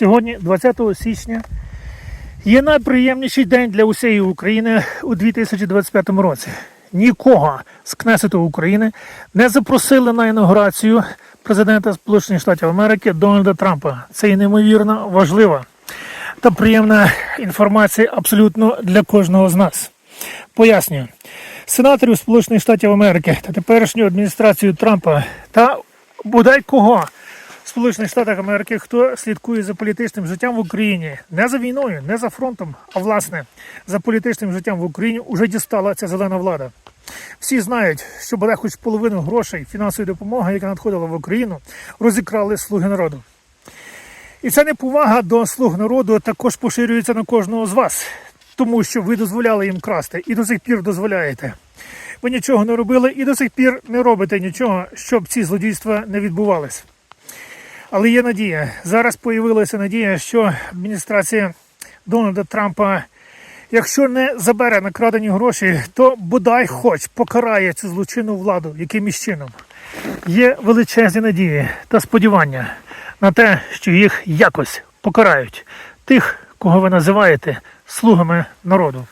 Сьогодні, 20 січня, є найприємніший день для усієї України у 2025 році. Нікого з Кнесету України не запросили на інаугурацію президента Сполучених Штатів Америки Дональда Трампа. Це і неймовірно важлива та приємна інформація абсолютно для кожного з нас. Пояснюю. Сенаторів Сполучених Штатів Америки та теперішню адміністрацію Трампа та бодай кого Сполучених Штатах Америки, хто слідкує за політичним життям в Україні, не за війною, не за фронтом, а власне за політичним життям в Україні уже дістала ця зелена влада. Всі знають, що бодай хоч половину грошей фінансової допомоги, яка надходила в Україну, розікрали слуги народу. І ця неповага до слуг народу також поширюється на кожного з вас, тому що ви дозволяли їм красти і до сих пір дозволяєте. Ви нічого не робили і до сих пір не робите нічого, щоб ці злодійства не відбувались. Але є надія. Зараз появилася надія, що адміністрація Дональда Трампа, якщо не забере накрадені гроші, то бодай хоч покарає цю злочинну владу якимось чином. Є величезні надії та сподівання на те, що їх якось покарають тих, кого ви називаєте слугами народу.